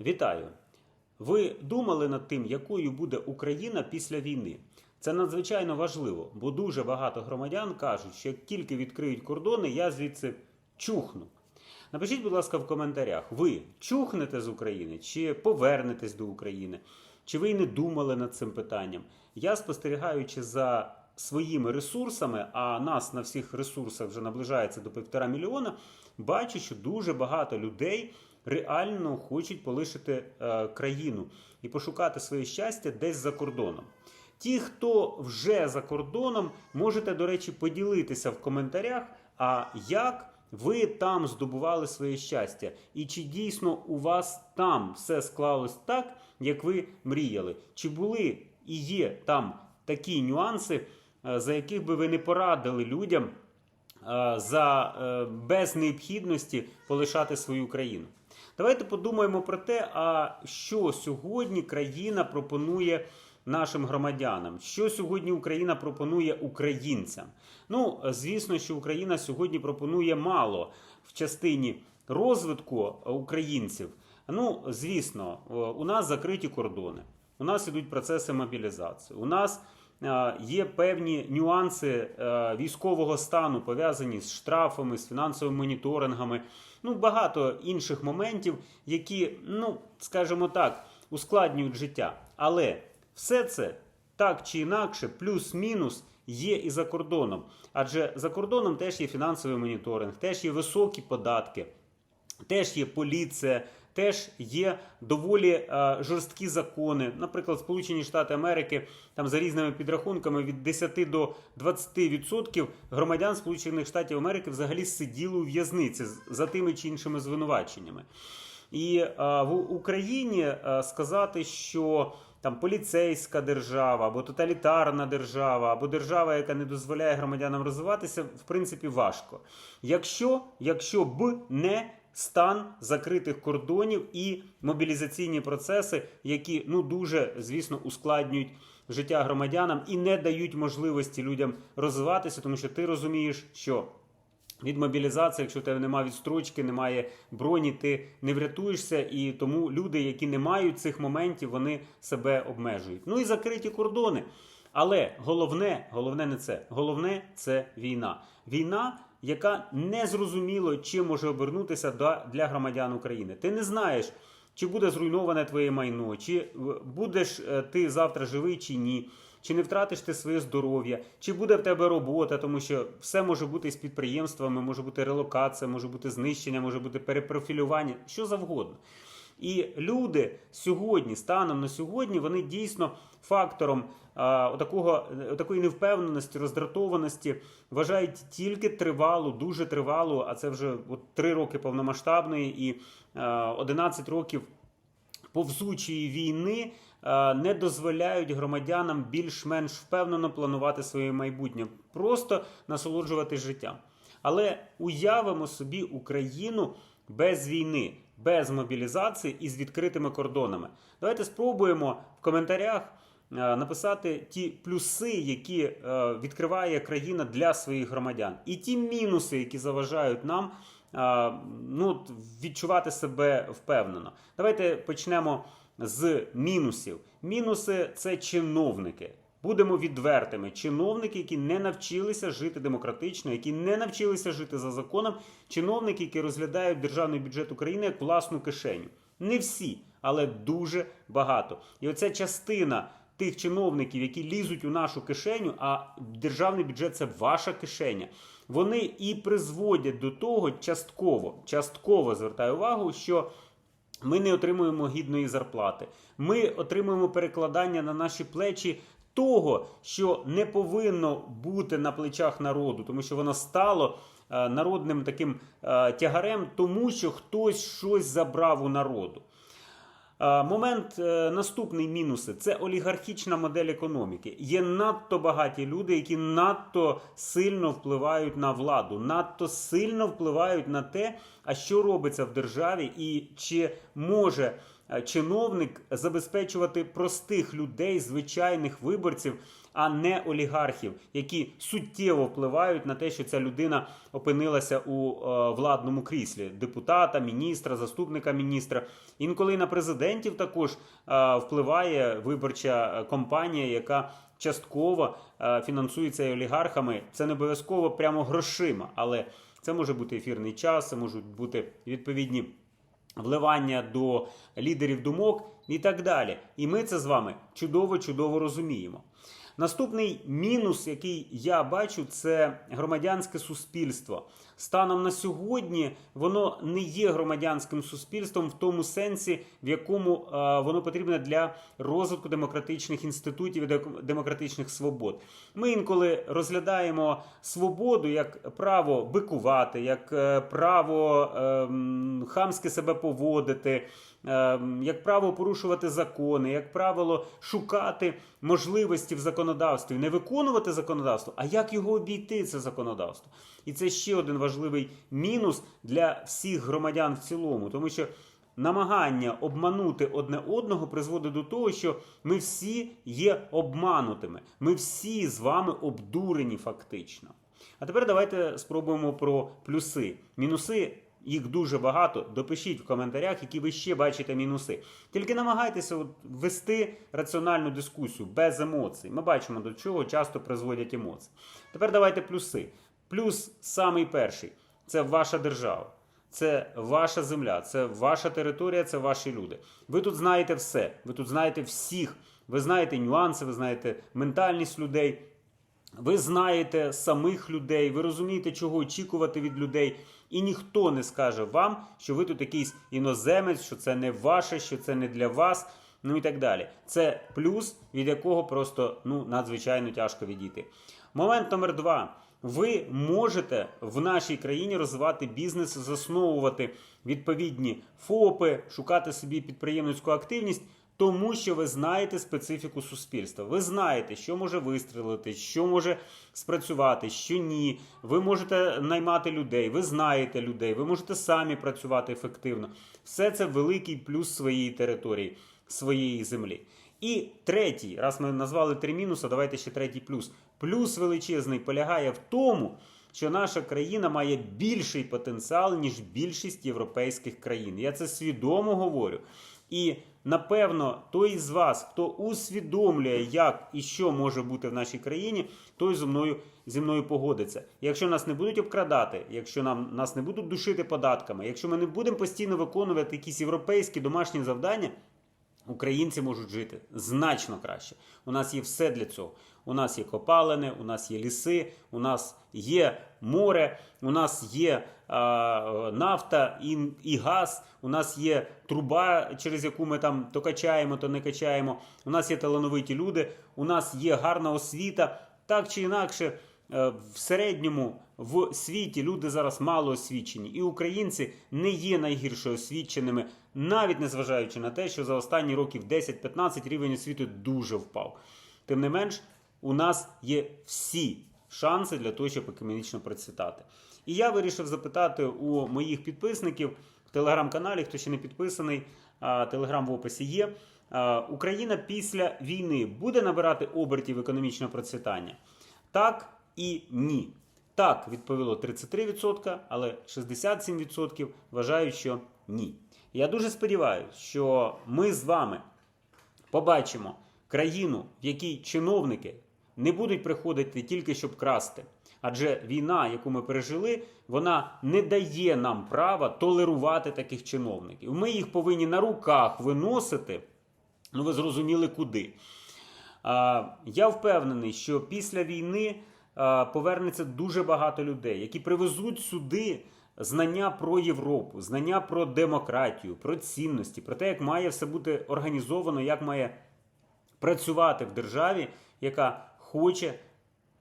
Вітаю! Ви думали над тим, якою буде Україна після війни? Це надзвичайно важливо, бо дуже багато громадян кажуть, що як тільки відкриють кордони, я звідси чухну. Напишіть, будь ласка, в коментарях, ви чухнете з України чи повернетесь до України? Чи ви й не думали над цим питанням? Я спостерігаючи за своїми ресурсами, а нас на всіх ресурсах вже наближається до півтора мільйона, бачу, що дуже багато людей реально хочуть полишити е, країну і пошукати своє щастя десь за кордоном. Ті, хто вже за кордоном, можете, до речі, поділитися в коментарях, а як ви там здобували своє щастя, і чи дійсно у вас там все склалось так, як ви мріяли? Чи були і є там такі нюанси, е, за яких би ви не порадили людям е, за без необхідності полишати свою країну? Давайте подумаємо про те, а що сьогодні країна пропонує нашим громадянам, що сьогодні Україна пропонує українцям. Ну, звісно, що Україна сьогодні пропонує мало в частині розвитку українців. Ну, звісно, у нас закриті кордони, у нас ідуть процеси мобілізації. У нас е, є певні нюанси е, військового стану пов'язані з штрафами, з фінансовими моніторингами. Ну, багато інших моментів, які, ну, скажімо так, ускладнюють життя. Але все це так чи інакше, плюс-мінус. Є і за кордоном, адже за кордоном теж є фінансовий моніторинг, теж є високі податки, теж є поліція, теж є доволі е, жорсткі закони. Наприклад, Сполучені Штати Америки там за різними підрахунками від 10 до 20% громадян Сполучених Штатів Америки взагалі сиділи у в'язниці за тими чи іншими звинуваченнями. І е, в Україні е, сказати, що там поліцейська держава або тоталітарна держава, або держава, яка не дозволяє громадянам розвиватися, в принципі, важко. Якщо, якщо б не стан закритих кордонів і мобілізаційні процеси, які ну дуже звісно ускладнюють життя громадянам і не дають можливості людям розвиватися, тому що ти розумієш, що від мобілізації, якщо в тебе немає відстрочки, немає броні, ти не врятуєшся, і тому люди, які не мають цих моментів, вони себе обмежують. Ну і закриті кордони. Але головне, головне не це. Головне це війна. Війна, яка не зрозуміло, чим може обернутися для громадян України. Ти не знаєш, чи буде зруйноване твоє майно, чи е, будеш е, ти завтра живий чи ні. Чи не втратиш ти своє здоров'я, чи буде в тебе робота, тому що все може бути з підприємствами, може бути релокація, може бути знищення, може бути перепрофілювання, що завгодно. І люди сьогодні, станом на сьогодні, вони дійсно фактором а, отакого, такої невпевненості, роздратованості вважають тільки тривалу, дуже тривалу, а це вже от, 3 роки повномасштабної і а, 11 років повзучої війни не дозволяють громадянам більш-менш впевнено планувати своє майбутнє, просто насолоджуватись життям. Але уявимо собі Україну без війни, без мобілізації і з відкритими кордонами. Давайте спробуємо в коментарях е, написати ті плюси, які е, відкриває країна для своїх громадян, і ті мінуси, які заважають нам ну, відчувати себе впевнено. Давайте почнемо з мінусів. Мінуси це чиновники. Будемо відвертими. Чиновники, які не навчилися жити демократично, які не навчилися жити за законом, чиновники, які розглядають державний бюджет України як власну кишеню. Не всі, але дуже багато. І оця частина тих чиновників, які лізуть у нашу кишеню, а державний бюджет це ваша кишеня. Вони і призводять до того частково, частково звертаю увагу, що ми не отримуємо гідної зарплати. Ми отримуємо перекладання на наші плечі того, що не повинно бути на плечах народу, тому що воно стало е, народним таким е, тягарем, тому що хтось щось забрав у народу. А, Момент е, наступний мінуси це олігархічна модель економіки. Є надто багаті люди, які надто сильно впливають на владу, надто сильно впливають на те, а що робиться в державі, і чи може е, чиновник забезпечувати простих людей, звичайних виборців, а не олігархів, які суттєво впливають на те, що ця людина опинилася у е, владному кріслі депутата, міністра, заступника міністра. Інколи на президентів також е, впливає виборча е, компанія, яка частково е, фінансується олігархами. Це не обов'язково прямо грошима, але це може бути ефірний час, це можуть бути відповідні вливання до лідерів думок і так далі. І ми це з вами чудово-чудово розуміємо. Наступний мінус, який я бачу, це громадянське суспільство. Станом на сьогодні воно не є громадянським суспільством в тому сенсі, в якому е, воно потрібне для розвитку демократичних інститутів і демократичних свобод. Ми інколи розглядаємо свободу як право бикувати, як е, право ем, хамськи себе поводити, як право порушувати закони, як правило, шукати можливості в законодавстві, не виконувати законодавство, а як його обійти, це законодавство. І це ще один важливий мінус для всіх громадян в цілому, тому що намагання обманути одне одного призводить до того, що ми всі є обманутими. Ми всі з вами обдурені фактично. А тепер давайте спробуємо про плюси. Мінуси їх дуже багато. Допишіть в коментарях, які ви ще бачите мінуси. Тільки намагайтеся от вести раціональну дискусію без емоцій. Ми бачимо, до чого часто призводять емоції. Тепер давайте плюси. Плюс самий перший це ваша держава. Це ваша земля, це ваша територія, це ваші люди. Ви тут знаєте все. Ви тут знаєте всіх. Ви знаєте нюанси, ви знаєте ментальність людей. Ви знаєте самих людей, ви розумієте, чого очікувати від людей, і ніхто не скаже вам, що ви тут якийсь іноземець, що це не ваше, що це не для вас, ну і так далі. Це плюс, від якого просто ну надзвичайно тяжко відійти. Момент номер два. Ви можете в нашій країні розвивати бізнес, засновувати відповідні ФОПи, шукати собі підприємницьку активність. Тому що ви знаєте специфіку суспільства. Ви знаєте, що може вистрілити, що може спрацювати, що ні. Ви можете наймати людей, ви знаєте людей, ви можете самі працювати ефективно. Все це великий плюс своєї території, своєї землі. І третій, раз ми назвали три мінуси, давайте ще третій плюс. Плюс величезний полягає в тому, що наша країна має більший потенціал, ніж більшість європейських країн. Я це свідомо говорю. І напевно, той з вас, хто усвідомлює, як і що може бути в нашій країні, той зі мною зі мною погодиться. Якщо нас не будуть обкрадати, якщо нам нас не будуть душити податками, якщо ми не будемо постійно виконувати якісь європейські домашні завдання. Українці можуть жити значно краще. У нас є все для цього. У нас є копалини, у нас є ліси, у нас є море, у нас є нафта і, і газ, у нас є труба, через яку ми там то качаємо, то не качаємо. У нас є талановиті люди, у нас є гарна освіта. Так чи інакше, е, в середньому в світі люди зараз мало освічені, і українці не є найгірше освіченими, навіть незважаючи на те, що за останні років 10-15 рівень освіти дуже впав. Тим не менш, у нас є всі шанси для того, щоб економічно процвітати. І я вирішив запитати у моїх підписників в телеграм-каналі, хто ще не підписаний, телеграм в описі є. Україна після війни буде набирати обертів економічного процвітання? Так і ні. Так, відповіло 33%, але 67% вважають, що ні. Я дуже сподіваюся, що ми з вами побачимо країну, в якій чиновники не будуть приходити тільки щоб красти. Адже війна, яку ми пережили, вона не дає нам права толерувати таких чиновників. Ми їх повинні на руках виносити. Ну, ви зрозуміли куди. Я впевнений, що після війни повернеться дуже багато людей, які привезуть сюди знання про Європу, знання про демократію, про цінності, про те, як має все бути організовано, як має працювати в державі, яка хоче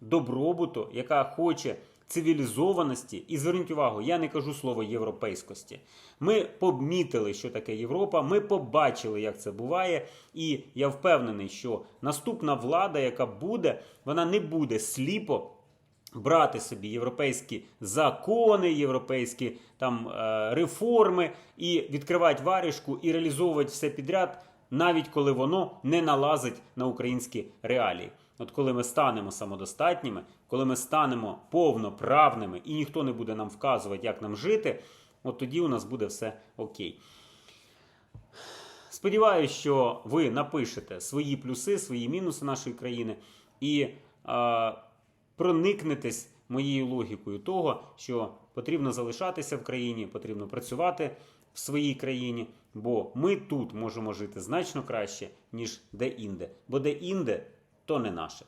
добробуту, яка хоче цивілізованості. І зверніть увагу, я не кажу слово європейськості. Ми помітили, що таке Європа. Ми побачили, як це буває. І я впевнений, що наступна влада, яка буде, вона не буде сліпо. брати собі європейські закони, європейські там е, реформи і відкривати варішку і реалізовувати все підряд, навіть коли воно не налазить на українські реалії. От коли ми станемо самодостатніми, коли ми станемо повноправними і ніхто не буде нам вказувати, як нам жити, от тоді у нас буде все окей. Сподіваюсь, що ви напишете свої плюси, свої мінуси нашої країни і е, проникнетесь моєю логікою того, що потрібно залишатися в країні, потрібно працювати в своїй країні, бо ми тут можемо жити значно краще, ніж де-інде. Бо де-інде то не наше.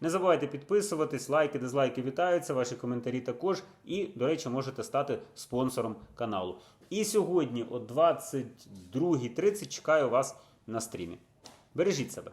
Не забувайте підписуватись, лайки, дизлайки вітаються, ваші коментарі також. І, до речі, можете стати спонсором каналу. І сьогодні о 22.30 чекаю вас на стрімі. Бережіть себе.